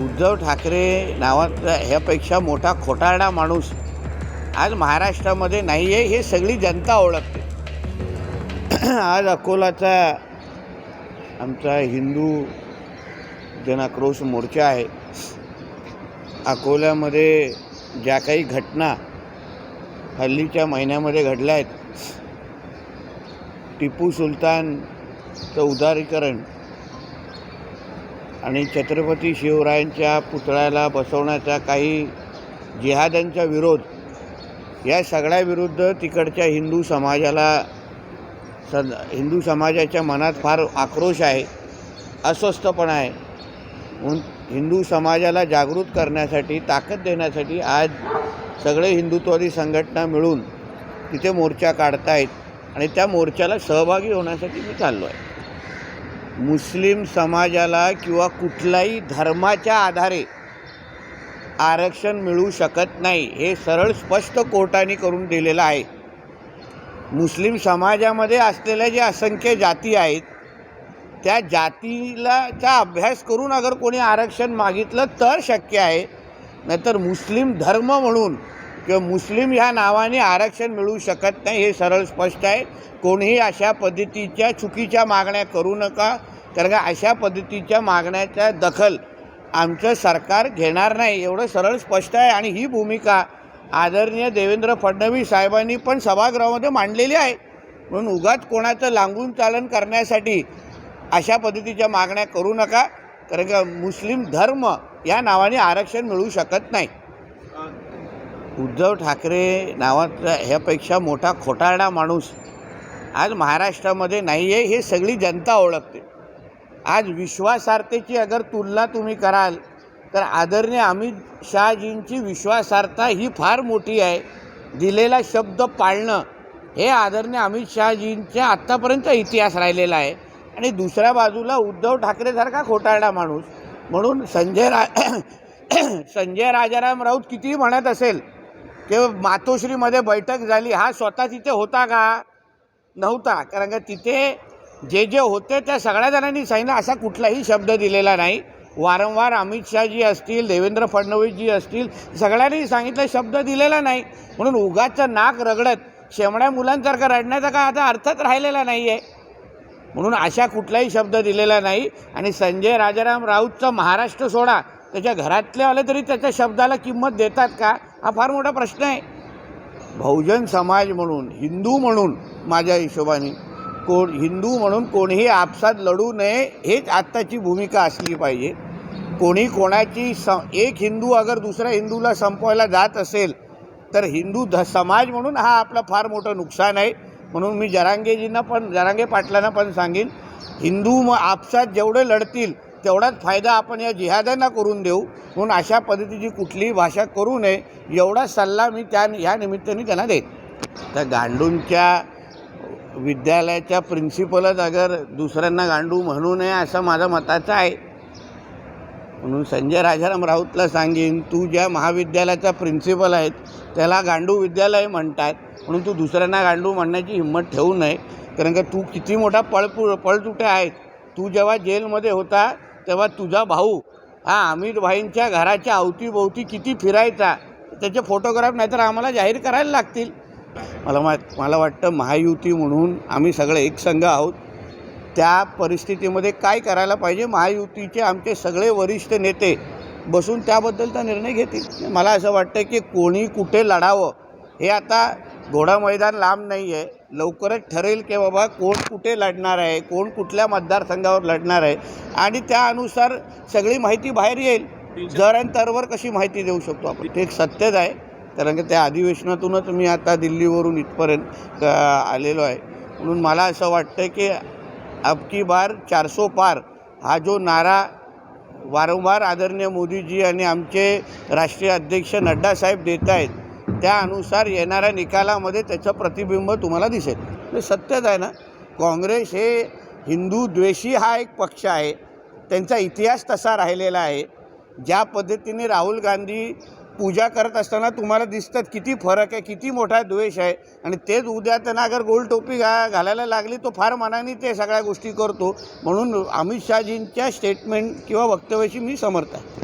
उद्धव ठाकरे नावाचा ह्यापेक्षा मोठा खोटारडा माणूस आज महाराष्ट्रामध्ये नाही आहे हे सगळी जनता ओळखते. आज अकोलाचा आमचा हिंदू जनाक्रोश मोर्चा आहे. अकोल्यामध्ये ज्या काही घटना हल्लीच्या महिन्यामध्ये घडल्या आहेत टिपू सुलतानचं उदारीकरण आणि छत्रपती शिवरायांच्या पुतळ्याला बसवण्याचा काही जिहाद्यांचा विरोध या सगळ्याविरुद्ध तिकडच्या हिंदू समाजाला सद हिंदू समाजाच्या मनात फार आक्रोश आहे अस्वस्थपणा आहे. म्हणून हिंदू समाजाला जागृत करण्यासाठी ताकद देण्यासाठी आज सगळे हिंदुत्वादी संघटना मिळून तिथे मोर्चा काढतायत आणि त्या मोर्चाला सहभागी होण्यासाठी मी चाललो आहे मुस्लिम समाजाला किंवा कुठल्याही धर्माच्या आधारे आरक्षण मिळू शकत नाही हे सरळ स्पष्ट कोर्टाने करून दिलेलं आहे. मुस्लिम समाजामध्ये असलेल्या जे असंख्य जाती आहेत त्या जातीलाचा अभ्यास करून अगर कोणी आरक्षण मागितलं तर शक्य आहे. नाहीतर मुस्लिम धर्म म्हणून किंवा मुस्लिम ह्या नावाने आरक्षण मिळू शकत नाही हे सरळ स्पष्ट आहे. कोणीही अशा पद्धतीच्या चुकीच्या मागण्या करू नका कारण का अशा पद्धतीच्या मागण्याच्या दखल आमचं सरकार घेणार नाही एवढं सरळ स्पष्ट आहे. आणि ही भूमिका आदरणीय देवेंद्र फडणवीस साहेबांनी पण सभागृहामध्ये मांडलेली आहे. म्हणून उगाच कोणाचं लांबून चालन करण्यासाठी अशा पद्धतीच्या मागण्या करू नका कारण का मुस्लिम धर्म या नावाने आरक्षण मिळू शकत नाही. उद्धव ठाकरे नावाचा ह्यापेक्षा मोठा खोटारडा माणूस आज महाराष्ट्रामध्ये नाही आहे हे सगळी जनता ओळखते. आज विश्वासार्हतेची अगर तुलना तुम्ही कराल तर आदरणीय अमित शहाजींची विश्वासार्हता ही फार मोठी आहे. दिलेला शब्द पाळणं हे आदरणीय अमित शहाजींच्या आत्तापर्यंत इतिहास राहिलेला आहे. आणि दुसऱ्या बाजूला उद्धव ठाकरेसारखा खोटारडा माणूस. म्हणून संजय रा संजय राजाराम राऊत कितीही म्हणत असेल किंवा मातोश्रीमध्ये बैठक झाली हा स्वतः तिथे होता का? नव्हता. कारण का तिथे जे जे होते त्या सगळ्या जणांनी सांगितलं असा कुठलाही शब्द दिलेला नाही. वारंवार अमित शहाजी असतील देवेंद्र फडणवीसजी असतील सगळ्यांनी सांगितलं शब्द दिलेला नाही. म्हणून उगाचं नाक रगडत शेमड्या मुलांसारखं रडण्याचा काय आता अर्थच राहिलेला नाही आहे म्हणून अशा कुठलाही शब्द दिलेला नाही. आणि संजय राजाराम राऊतचा महाराष्ट्र सोडा त्याच्या घरातले आले तरी त्याच्या शब्दाला किंमत देतात का? हा फार मोठा प्रश्न आहे. बहुजन समाज म्हणून हिंदू म्हणून माझ्या हिशोबाने कोण हिंदू म्हणून कोणीही आपसात लढू नये हेच आत्ताची भूमिका असली पाहिजे. कोणी कोणाची स एक हिंदू अगर दुसऱ्या हिंदूला संपवायला जात असेल तर हिंदू ध समाज म्हणून हा आपला फार मोठं नुकसान आहे. म्हणून मी जरांगेजींना पण जरांगे पाटलांना पण सांगेन हिंदू मग आपसात जेवढे लढतील तेवढाच फायदा आपण या जिहाद्यांना करून देऊ. म्हणून अशा पद्धतीची कुठलीही भाषा करू नये. एवढा सल्ला मी त्या ह्या निमित्ताने त्यांना देत त्या गांडूंच्या विद्यालयाच्या प्रिन्सिपलच अगर दुसऱ्यांना गांडू म्हणू नये असं माझं मताचं आहे. म्हणून संजय राजाराम राऊतला सांगेन तू ज्या महाविद्यालयाचा प्रिन्सिपल आहेत त्याला गांडू विद्यालय म्हणतात. म्हणून तू दुसऱ्यांना गांडू म्हणण्याची हिंमत ठेवू नये. कारण का तू किती मोठा पळपु पळतुटे आहेत तू जेव्हा जेलमध्ये होता तेव्हा तुझा भाऊ हा अमित भाईंच्या घराच्या अवतीभोवती किती फिरायचा त्याचे फोटोग्राफ नाहीतर आम्हाला जाहीर करायला लागतील. मला मा मला वाटतं महायुती म्हणून आम्ही सगळे एक संघ आहोत. त्या परिस्थितीमध्ये काय करायला पाहिजे? महायुतीचे आमचे सगळे वरिष्ठ नेते बसून त्याबद्दलचा निर्णय घेतील. मला असं वाटतं की कोणी कुठे लढावं हे आता घोडा मैदान लांब नाही आहे लवकरच ठरेल की बाबा कोण कुठे लढणार आहे कोण कुठल्या मतदारसंघावर लढणार आहे. आणि त्यानुसार सगळी माहिती बाहेर येईल. जर आणि तरवर कशी माहिती देऊ शकतो आपण? ते एक सत्यच आहे. कारण की त्या अधिवेशनातूनच मी आता दिल्लीवरून इथपर्यंत आलेलो आहे. म्हणून मला असं वाटतं की अबकी बार चारसो पार हा जो नारा वारंवार आदरणीय मोदीजी आणि आमचे राष्ट्रीय अध्यक्ष नड्डा साहेब देत आहेत त्यानुसार येणाऱ्या निकालामध्ये त्याचं प्रतिबिंब तुम्हाला दिसेल. हे सत्यच आहे ना काँग्रेस हे हिंदू द्वेषी हा एक पक्ष आहे. त्यांचा इतिहास तसा राहिलेला आहे. ज्या पद्धतीने राहुल गांधी पूजा करत असताना तुम्हाला दिसतात किती फरक आहे किती मोठा द्वेष आहे. आणि तेच उद्या त्यांना अगर गोल टोपी घा घालायला लागली तो फार मनाने ते सगळ्या गोष्टी करतो. म्हणून अमित शहाजींच्या स्टेटमेंट किंवा वक्तव्याशी मी समर्थ आहे.